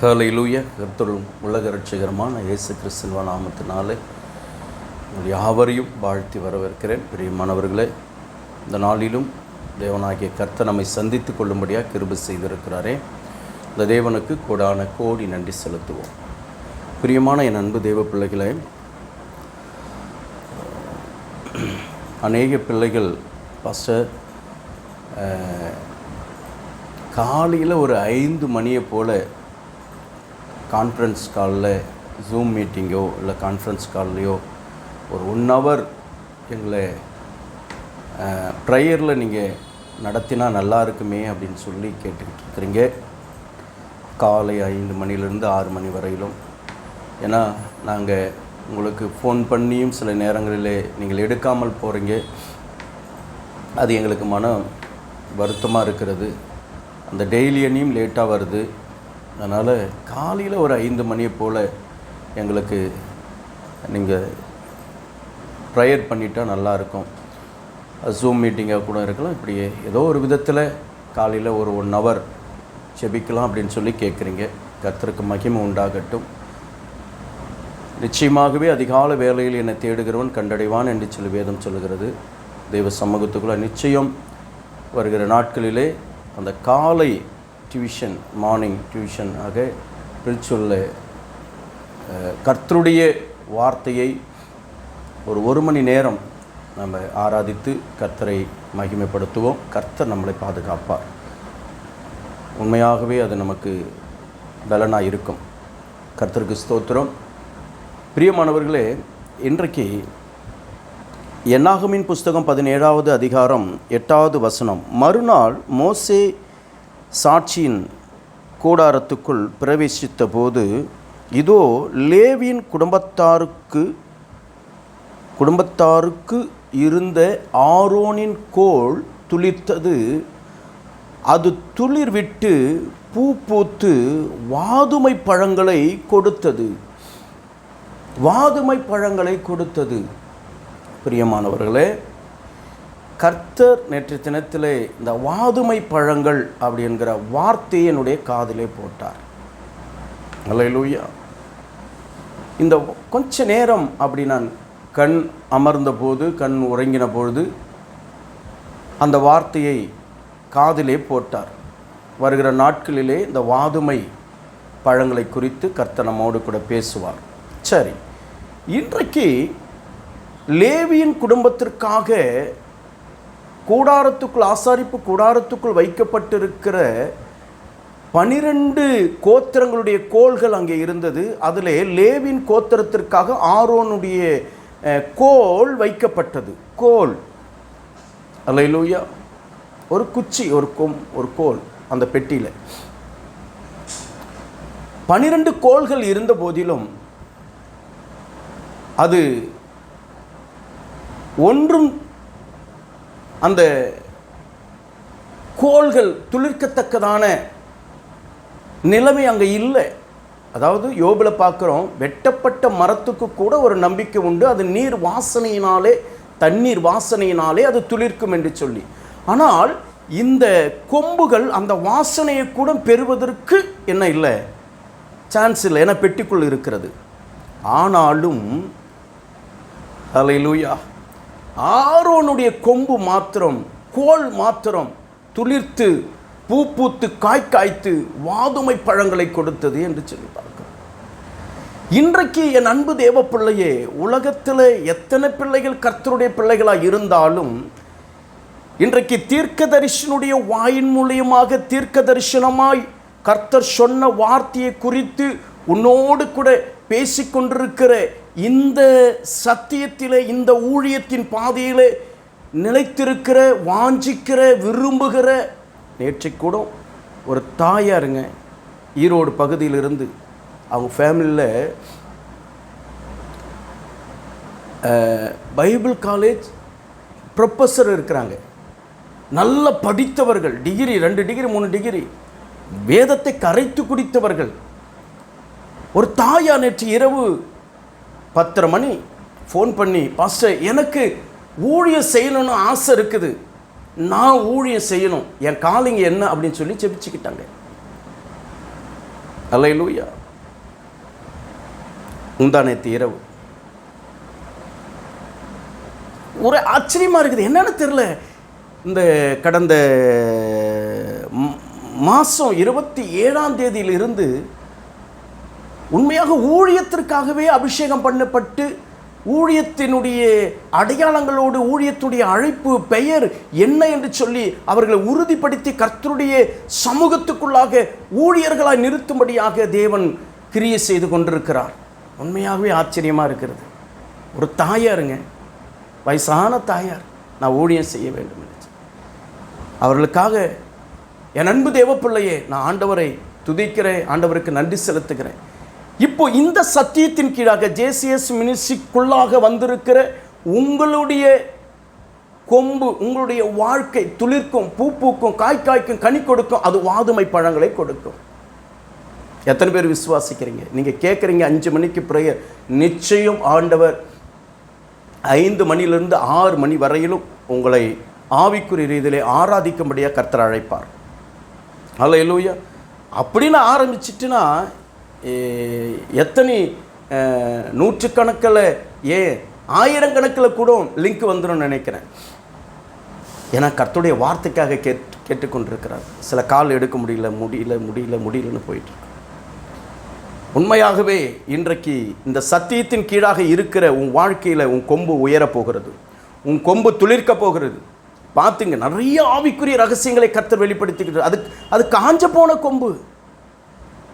ஹலையிலூய கர்த்தரும் உலக ரட்சிகரமான இயேசு கிறிஸ்துவ நாமத்தினாலே உங்கள் யாவரையும் வாழ்த்தி வரவேற்கிறேன். பிரியமானவர்களே இந்த நாளிலும் தேவனாகிய கர்த்த நம்மை சந்தித்து கொள்ளும்படியாக கிருபு செய்திருக்கிறாரே. இந்த தேவனுக்கு கோடான கோடி நன்றி செலுத்துவோம். பிரியமான என் அன்பு தேவ பிள்ளைகளே அநேக பிள்ளைகள் ஃபஸ்ட்டு காலையில் ஒரு ஐந்து மணியை போல் கான்ஃபரன்ஸ் காலில் ஜூம் மீட்டிங்கோ இல்லை கான்ஃபரன்ஸ் கால்லையோ ஒரு ஒன் ஹவர் எங்களை ப்ரேயரில் நீங்கள் நடத்தினா நல்லா இருக்குமே அப்படின்னு சொல்லி கேட்டுக்கிட்டு இருக்கிறீங்க. காலை ஐந்து மணிலேருந்து ஆறு மணி வரையிலும். ஏன்னா நாங்கள் உங்களுக்கு ஃபோன் பண்ணியும் சில நேரங்களில் நீங்கள் எடுக்காமல் போகிறீங்க அது எங்களுக்கு மன வருத்தமாக இருக்கிறது. அந்த டெய்லி லேட்டாக வருது. அதனால் காலையில் ஒரு ஐந்து மணியை போல் எங்களுக்கு நீங்கள் ப்ரேயர் பண்ணிட்டா நல்லாயிருக்கும் ஜூம் மீட்டிங்காக கூட இருக்கலாம். இப்படி ஏதோ ஒரு விதத்தில் காலையில் ஒரு ஒன் ஹவர் செபிக்கலாம் அப்படின்னு சொல்லி கேட்குறீங்க கர்த்தருக்கு மகிமை உண்டாகட்டும். நிச்சயமாகவே அதிகால வேலையில் என்னை தேடுகிறவன் கண்டடைவான் என்று சொல்லி வேதம் சொல்லுகிறது. தெய்வ சமூகத்துக்குள்ள நிச்சயம் வருகிற நாட்களிலே அந்த காலை டியூஷன் மார்னிங் டியூஷன் ஆக பிரிச்சுள்ள கர்த்தருடைய வார்த்தையை ஒரு ஒரு மணி நேரம் நம்ம ஆராதித்து கர்த்தரை மகிமைப்படுத்துவோம். கர்த்தர் நம்மளை பாதுகாப்பார். உண்மையாகவே அது நமக்கு பலனாக இருக்கும். கர்த்தருக்கு ஸ்தோத்திரம். பிரியமானவர்களே இன்றைக்கு என்னாகமின் புஸ்தகம் பதினேழாவது அதிகாரம் எட்டாவது வசனம். மறுநாள் மோசே சாட்சியின் கூடாரத்துக்குள் பிரவேசித்த போது இதோ லேவியின் குடும்பத்தாருக்கு குடும்பத்தாருக்கு இருந்த ஆரோனின் கோள் துளிர்த்தது. அது துளிர் விட்டு பூ பூத்து வாதுமை பழங்களை கொடுத்தது. வாதுமை பழங்களை கொடுத்தது. பிரியமானவர்களே கர்த்தர் நேற்று தினத்திலே இந்த வாதுமை பழங்கள் அப்படி என்கிற வார்த்தையை என்னுடைய காதிலே போட்டார். அலையலூயா இந்த கொஞ்ச நேரம் அப்படி நான் கண் அமர்ந்த போது கண் உறங்கின பொழுது அந்த வார்த்தையை காதிலே போட்டார். வருகிற நாட்களிலே இந்த வாதுமை பழங்களை குறித்து கர்த்தர் நம்மோடு கூட பேசுவார். சரி இன்றைக்கு லேவியின் குடும்பத்திற்காக கூடாரத்துக்குள் ஆசாரிப்பு கூடாரத்துக்குள் வைக்கப்பட்டிருக்கிற பனிரெண்டு கோத்திரங்களுடைய கோள்கள் அங்கே இருந்தது. அதில் லேவின் கோத்திரத்திற்காக ஆரோனுடைய கோல் வைக்கப்பட்டது. கோல் அலையிலூயா ஒரு குச்சி ஒரு கொம் ஒரு கோல் அந்த பெட்டியில். பனிரெண்டு கோள்கள் இருந்த போதிலும் அது ஒன்றும் அந்த கோள்கள் துளிர்க்கத்தக்கதான நிலைமை அங்கே இல்லை. அதாவது யோபில் பார்க்குறோம் வெட்டப்பட்ட மரத்துக்கு கூட ஒரு நம்பிக்கை உண்டு. அது நீர் வாசனையினாலே தண்ணீர் வாசனையினாலே அது துளிர்க்கும் என்று சொல்லி. ஆனால் இந்த கொம்புகள் அந்த வாசனையை கூட பெறுவதற்கு என்ன இல்லை? சான்ஸ் இல்லை ஏன்னா பெட்டிக்குள் இருக்கிறது. ஆனாலும் அலையிலூயா ஆரோனுடைய கொம்பு மாத்திரம் கோல் மாத்திரம் துளிர்த்து பூ பூத்து காய் காய்த்து வாதுமை பழங்களை கொடுத்தது என்று சொல்லி பார்க்கிறோம். இன்றைக்கு என் அன்பு தேவ பிள்ளையே உலகத்தில் எத்தனை பிள்ளைகள் கர்த்தருடைய பிள்ளைகளாக இருந்தாலும் இன்றைக்கு தீர்க்க தரிசனுடைய வாயின் மூலியமாக தீர்க்க தரிசனமாய் கர்த்தர் சொன்ன வார்த்தையை குறித்து உன்னோடு கூட பேசிக்கொண்டிருக்கிற இந்த சத்தியத்திலே இந்த ஊழியத்தின் பாதையிலே நிலைத்திருக்கிற வாஞ்சிக்கிற விரும்புகிற நேற்றை கூட ஒரு தாயாருங்க ஈரோடு பகுதியிலிருந்து அவங்க ஃபேமிலியில் பைபிள் காலேஜ் ப்ரொஃபஸர் இருக்கிறாங்க. நல்ல படித்தவர்கள் டிகிரி ரெண்டு டிகிரி மூணு டிகிரி வேதத்தை கரைத்து குடித்தவர்கள். ஒரு தாயா நேற்று இரவு பத்தரை மணி ஃபோன் பண்ணி பாஸ்டர் எனக்கு ஊழியம் செய்யணும்னு ஆசை இருக்குது. நான் ஊழியம் செய்யணும். என் காலிங்க என்ன? அப்படின்னு சொல்லி ஜெபிச்சுக்கிட்டாங்க லூயா உந்தானேத்து இரவு. ஒரு ஆச்சரியமாக இருக்குது. என்னென்னு தெரில இந்த கடந்த மாதம் இருபத்தி ஏழாம் தேதியிலிருந்து உண்மையாக ஊழியத்திற்காகவே அபிஷேகம் பண்ணப்பட்டு ஊழியத்தினுடைய அடையாளங்களோடு ஊழியத்துடைய அழைப்பு பெயர் என்ன என்று சொல்லி அவர்களை உறுதிப்படுத்தி கர்த்தருடைய சமூகத்துக்குள்ளாக ஊழியர்களாய் நிறுத்தும்படியாக தேவன் கிரியை செய்து கொண்டிருக்கிறார். உண்மையாகவே ஆச்சரியமாக இருக்கிறது. ஒரு தாயாருங்க. வயசான தாயார். நான் ஊழியம் செய்ய வேண்டும் என்று. அவர்களுக்காக என் அன்பு தேவப்பிள்ளையே நான் ஆண்டவரை துதிக்கிறேன் ஆண்டவருக்கு நன்றி செலுத்துகிறேன். இப்போ இந்த சத்தியத்தின் கீழாக ஜேசிஎஸ் மினிஸ்ட்ரிக்குள்ளாக வந்திருக்கிற உங்களுடைய கொம்பு உங்களுடைய வாழ்க்கை துளிர்க்கும் பூ பூக்கும் காய் காய்க்கும் கனி கொடுக்கும் அது வாதுமை பழங்களை கொடுக்கும். எத்தனை பேர் விசுவாசிக்கிறீங்க? நீங்கள் கேட்குறீங்க அஞ்சு மணிக்கு ப்ரேயர் நிச்சயம் ஆண்டவர் ஐந்து மணிலிருந்து ஆறு மணி வரையிலும் உங்களை ஆவிக்குரிய ரீதியிலே ஆராதிக்கும்படியாக கர்த்தர் அழைப்பார். அல்ல இல்லையா அப்படின்னு ஆரம்பிச்சிட்டுனா எத்தனை நூற்றுக்கணக்கில் ஏன் ஆயிரக்கணக்கில் கூட லிங்க் வந்துடும் நினைக்கிறேன். ஏன்னா கர்த்துடைய வார்த்தைக்காக கேட் கேட்டுக்கொண்டிருக்கிறார். சில கால் எடுக்க முடியல முடியல முடியல முடியலன்னு போயிட்டு உண்மையாகவே இன்றைக்கு இந்த சத்தியத்தின் கீழாக இருக்கிற உன் வாழ்க்கையில் உன் கொம்பு உயரப் போகிறது. உன் கொம்பு துளிர்க்க போகிறது. பார்த்துங்க நிறைய ஆவிக்குரிய ரகசியங்களை கத்தர் வெளிப்படுத்திக்கிட்டு அது அது காஞ்ச போன கொம்பு.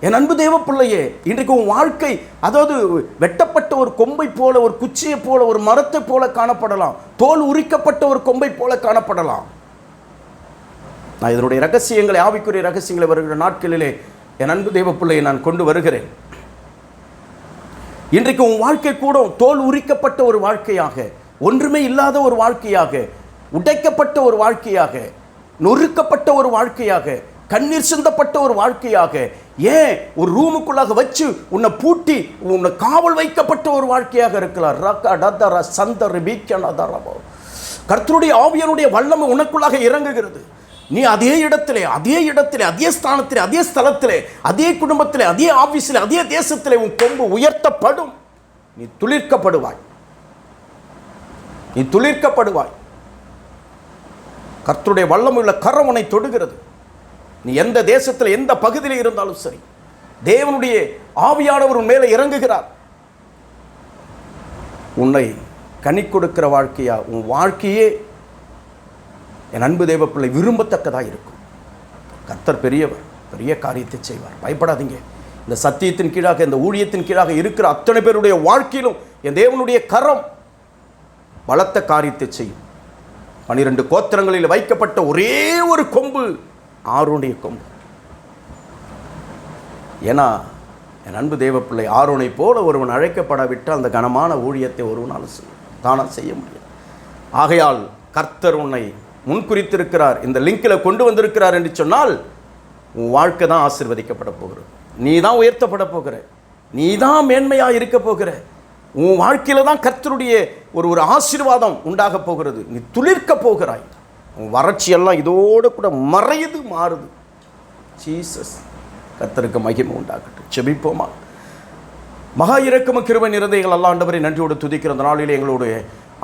என் அன்பு தேவ பிள்ளையே இன்றைக்கு உன் வாழ்க்கை அதாவது வெட்டப்பட்ட ஒரு கொம்பை போல ஒரு குச்சியை போல ஒரு மரத்தை போல காணப்படலாம். தோல் உரிக்கப்பட்ட ஒரு கொம்பை போல காணப்படலாம். நான் இதனுடைய ரகசியங்களை ஆவிக்குரிய ரகசியங்களை வருகிற நாட்களிலே என் அன்பு தேவ பிள்ளையை நான் கொண்டு வருகிறேன். இன்றைக்கு உன் வாழ்க்கை கூட தோல் உரிக்கப்பட்ட ஒரு வாழ்க்கையாக ஒன்றுமே இல்லாத ஒரு வாழ்க்கையாக உடைக்கப்பட்ட ஒரு வாழ்க்கையாக நொறுக்கப்பட்ட ஒரு வாழ்க்கையாக கண்ணீர் சிந்தப்பட்ட ஒரு வாழ்க்கையாக ஏன் ஒரு ரூமுக்குள்ளாக வச்சு உன்னை பூட்டி உன்னை காவல் வைக்கப்பட்ட ஒரு வாழ்க்கையாக இருக்கலாம் ரக்க டதர சந்தர் பீக்கனதரபோ கர்த்தருடைய ஆவியனுடைய வல்லமை உனக்குள்ளாக இறங்குகிறது. நீ அதே இடத்திலே அதே இடத்திலே அதே ஸ்தானத்திலே அதே ஸ்தலத்திலே அதே குடும்பத்திலே அதே ஆஃபீஸில் அதே தேசத்திலே உன் கொம்பு உயர்த்தப்படும். நீ துளிர்க்கப்படுவாய். நீ துளிர்க்கப்படுவாய். கர்த்தருடைய வல்லமுள்ள கரம் உன்னை தொடுகிறது. நீ எந்த தேசத்தில் எந்த பகுதியில் இருந்தாலும் சரி தேவனுடைய ஆவியானவர் உன் மேலே இறங்குகிறார். உன்னை கனி கொடுக்கிற வாழ்க்கையா உன் வாழ்க்கையே என் அன்பு தேவ பிள்ளை விரும்பத்தக்கதாக இருக்கும். கர்த்தர் பெரியவர் பெரிய காரியத்தை செய்வார். பயப்படாதீங்க. இந்த சத்தியத்தின் கீழாக இந்த ஊழியத்தின் கீழாக இருக்கிற அத்தனை பேருடைய வாழ்க்கையிலும் என் தேவனுடைய கரம் பலத்த காரியத்தை செய்யும். பனிரெண்டு கோத்திரங்களில் வைக்கப்பட்ட ஒரே ஒரு கொம்பு ஆரோனுடைய கொம்பு ஏன்னா என் அன்பு தேவப்பிள்ளை ஆரோனை போல ஒருவன் அழைக்கப்படாவிட்டால் அந்த கனமான ஊழியத்தை ஒருவனால் தானாக செய்ய முடியும் ஆகையால் கர்த்தர் உன்னை முன்குறித்திருக்கிறார் இந்த லிங்கில் கொண்டு வந்திருக்கிறார் என்று சொன்னால் உன் வாழ்க்கை தான் ஆசிர்வதிக்கப்பட போகிறது. நீ தான் உயர்த்தப்பட போகிற. நீ தான் மேன்மையாக இருக்க போகிற. உன் வாழ்க்கையில் தான் கர்த்தருடைய ஒரு ஒரு ஆசீர்வாதம் உண்டாக போகிறது. நீ துளிர்க்க போகிறாய். வறட்சியெல்லாம் இதோடு கூட மறையுது மாறுது. ஜீசஸ் கர்த்தருக்கு மகிமை உண்டாகட்டும். செபிப்போமா மகா இறக்கும கிருப நிறந்தைகள் எல்லாம் ஆண்டவரை நன்றியோடு துதிக்கிற அந்த நாளில் எங்களுடைய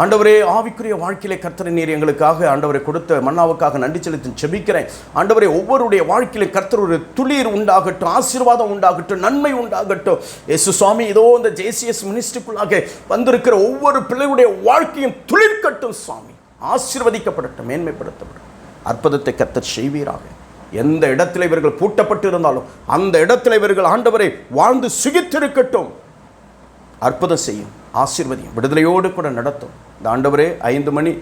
ஆண்டவரே ஆவிக்குரிய வாழ்க்கையிலே கர்த்தரை நீர் எங்களுக்காக ஆண்டவரை கொடுத்த மன்னாவுக்காக நன்றி செலுத்தி செபிக்கிறேன் ஆண்டவரே ஒவ்வொருடைய வாழ்க்கையிலே கர்த்தர் ஒரு துளிர் உண்டாகட்டும் ஆசீர்வாதம் உண்டாகட்டும் நன்மை உண்டாகட்டும். எசு சுவாமி இதோ இந்த ஜேசிஎஸ் மினிஸ்ட்ரிக்குள்ளாக வந்திருக்கிற ஒவ்வொரு பிள்ளையுடைய வாழ்க்கையும் துளிர்கட்டும் சுவாமி. ஆசிர்வதிக்கப்படட்டும் மேன்மைப்படுத்தப்படும். அற்புதத்தை கத்தர் செய்வீராக. எந்த இடத்துல இவர்கள் பூட்டப்பட்டு இருந்தாலும் அந்த இடத்துல இவர்கள் ஆண்டவரை வாழ்ந்து சுகித்திருக்கட்டும். அற்புதம் செய்யும் ஆசிர்வதியும் விடுதலையோடு கூட நடத்தும். இந்த ஆண்டவரே ஐந்து மணி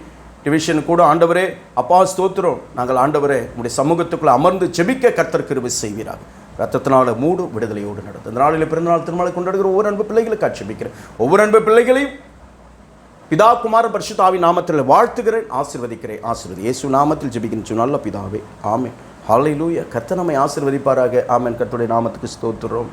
டிவிஷன் கூட ஆண்டவரே அப்பா ஸ்தோத்திரம். நாங்கள் ஆண்டவரே உடைய சமூகத்துக்குள்ளே அமர்ந்து ஜெபிக்க கர்த்தர் கிருபை செய்வீராக. ரத்தத்தினால மூடு விடுதலையோடு நடத்தும். இந்த நாளில் பிறந்தநாள் திருமணம் கொண்டாடுகிற ஒவ்வொரு அன்பு பிள்ளைகளுக்கு ஆட்சேபிக்கிறேன் ஒவ்வொரு அன்பு பிள்ளைகளையும் பிதா குமார பரிசுத்தாவி நாமத்தில் வாழ்த்துகிறேன் ஆசிர்வதிக்கிறேன் ஆசிர்வதி. இயேசு நாமத்தில் ஜெபிக்கின்ற நல்ல பிதாவே. ஆமே ஹalleluya லூய நம்மை ஆசீர்வதிப்பாராக. ஆமேன். கத்துடைய நாமத்துக்கு ஸ்தோத்திரம்.